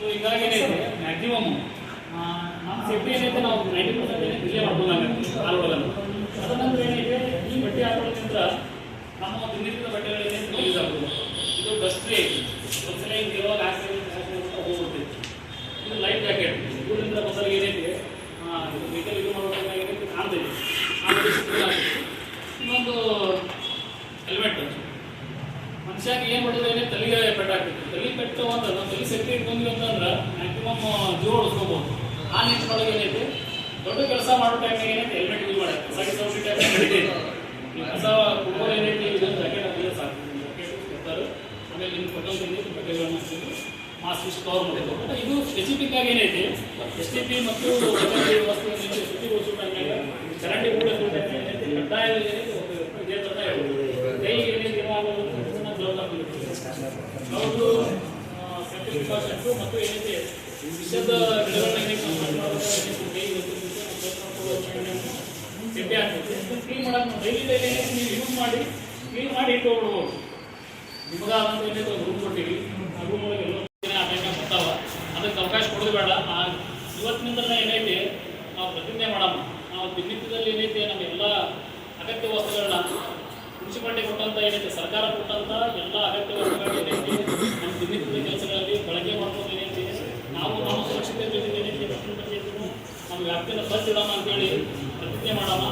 ಹೀಗಾಗಿ ಇದೆ. ಮ್ಯಾಕ್ಸಿಮಮ್ ನಮ್ಮ ಸೇಫ್ಟಿ ಏನೈತೆ ನಾವು ನೈಂಟಿ ಪರ್ಸೆಂಟ್ ಏನೇ ಇಲ್ಲೇ ಮಾಡ್ಬೋದಾಗುತ್ತೆ ಕಾಲೊಳಗನ್ನು ಅದನ್ನಂತರ ಏನಿದೆ ಈ ಬಟ್ಟೆ ಹಾಕೊಳ್ಳೋದ್ರಿಂದ ನಮ್ಮ ದಿನನಿತ್ಯದ ಬಟ್ಟೆಗಳೇನೆ ಯೂಸ್ ಆಗ್ಬೋದು. ಇದು ಡಸ್ಟ್ ಒಂದ್ಸಲ ಹಿಂಗೆ ಇರುವಾಗ ಹಾಕ್ತೀವಿ ಹೋಗ್ಬಿಡ್ತೈತಿ. ಇದು ಲೈಟ್ ಜಾಕೆಟ್ ಇದರಿಂದ ಮೊದಲು ಏನೈತೆ ವೆಹಿಕಲ್ ಇದು ಮಾಡುವಾಗ ಏನೈತಿ ಕಾಣ್ತೈತಿ. ಇನ್ನೊಂದು ಹೆಲ್ಮೆಟ್ ಮನುಷ್ಯಾಗ ಏನು ಮಾಡಿದ್ರೆ ಏನೇ ತಲೆಗೆ ತಲೆ ಪೆಟ್ಟು ಅಂದ್ರೆ ನಮ್ಮ ತಲೆ ಶಕ್ತಿ ಅಂತಂದ್ರೆ ಮ್ಯಾಕ್ಸಿಮಮ್ ಜೀವ ಉಳಿಸ್ಕೋಬಹುದು ಆ ನಿಟ್ಟಿನೊಳಗೆ ಏನೈತಿ ದೊಡ್ಡ ಕೆಲಸ ಮಾಡೋ ಟೈಮಿಗೆ ಏನೈತೆ ಹೆಲ್ಮೆಟ್ ಯೂಸ್ ಮಾಡಿ. ಕಸ ಸೌಂಡ್ ಟೈಮ್ ನಡೀತೈತಿ ಈ ಕಸ ಕುಟುಂಬ ಏನೈತಿ ಇದು ಜಾಕೆಟ್ ಹಾಕಿದ್ರೆ ಸಾಕು. ಜಾಕೆಟ್ ಕೊಡ್ತಾರೆ. ಆಮೇಲೆ ನಿಮ್ಗೆ ಕೊಟ್ಟಂತೀನಿ ಬಟ್ಟೆಗಳನ್ನ ಹಾಕಿದ್ರು ಮಾಸ್ಕ್ ಇಷ್ಟು ಕವರ್ ಮಾಡಿದ್ದು ಬಟ್ ಇದು ಸ್ಪೆಸಿಫಿಕ್ ಆಗಿ ಏನೈತಿ ಎಸ್ ಟಿ ಪಿ ಮತ್ತು ವಸ್ತು ಟೈಮ್ನಾಗ ಚರಂಡಿ ಕೂಡ ಏನೈತಿ ಕಡ್ಡಾಯವಾಗಿ ಏನೈತಿ ಒಂದು ಇದೇ ಥರ ಹೇಳ್ಬೋದು ಕೈಗೆ ಏನೈತಿ ಏನಾಗೋದು ಅದನ್ನ ಗ್ಲೌಸ್ ಹಾಕಿರ್ತೀವಿ ಹೌದು ಪ್ರಿಕಾಷನ್ಸು ಮತ್ತು ಏನೈತಿ ವಿಷದ ಗಿಡಗಳನ್ನ ಏನೈತಿ ಆಗ್ತೈತಿ ಕ್ಲೀನ್ ಮಾಡಕ್ಕೆ ನಾವು ಡೈಲಿ ಡೈಲಿ ನೀವು ಯೂಸ್ ಮಾಡಿ ಕ್ಲೀನ್ ಮಾಡಿ ಇಟ್ಟು ಹೋಗ್ಬಿಡ್ಬೋದು ನಿಮಗಾದಂತ ಏನೈತೆ ಒಂದು ರೂಮ್ ಕೊಟ್ಟಿವಿ ಆ ರೂಮ್ ಒಳಗೆ ಎಲ್ಲ ಆ ಟೈಮ್ನಾಗ ಬರ್ತಾವ ಅದಕ್ಕೆ ಅವಕಾಶ ಕೊಡೋದು ಬೇಡ ಆ ಇವತ್ತಿನಿಂದ ಏನೈತಿ ನಾವು ಪ್ರತಿಜ್ಞೆ ಮಾಡಮ್ಮ ನಾವು ದಿನನಿತ್ಯದಲ್ಲಿ ಏನೈತಿ ನಮ್ಮ ಎಲ್ಲ ಅಗತ್ಯ ವಸ್ತುಗಳನ್ನ ಮುನ್ಸಿಪಾಲ್ಟಿ ಕೊಟ್ಟಂತ ಏನೈತಿ, ಸರ್ಕಾರ ಕೊಟ್ಟಂತ ಎಲ್ಲ ಅಗತ್ಯ ವಸ್ತುಗಳನ್ನ ಏನೈತಿ ನಮ್ಮ ದಿನನಿತ್ಯದ ಕೆಲಸಗಳಲ್ಲಿ ಬಳಕೆ ಮಾಡ್ಕೊಂಡು ಏನೈತಿ ನಾವು ನಮ್ಮ ಸುರಕ್ಷತೆ ಜೊತೆಗೆ ಏನೈತಿ ರಕ್ಷಣೆ ಬಗ್ಗೆ ಇದ್ರು ನಮ್ಮ ವ್ಯಾಪ್ತಿಯನ್ನು ಸ್ವಚ್ಛ ಇಡೋಣ ಅಂತೇಳಿ ಪ್ರತಿಜ್ಞೆ ಮಾಡೋಣ.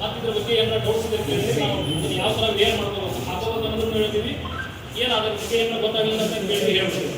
ಮತ್ತು ಇದ್ರ ಬಗ್ಗೆ ಏನಾರ ಡೌಟ್ಸ್ ಇದೆ ಕೇಳಿ, ನಾವು ಯಾವ ಥರ ಏನು ಮಾಡ್ಕೋಬೇಕು ಹಾಕೋಬೇಕು ಅನ್ನೋದನ್ನು ಹೇಳ್ತೀವಿ. ಏನು ಅದ್ರ ಬಗ್ಗೆ ಏನೋ ಗೊತ್ತಾಗಲಿಲ್ಲ ಅಂತ ಕೇಳಿ ಹೇಳ್ತೀವಿ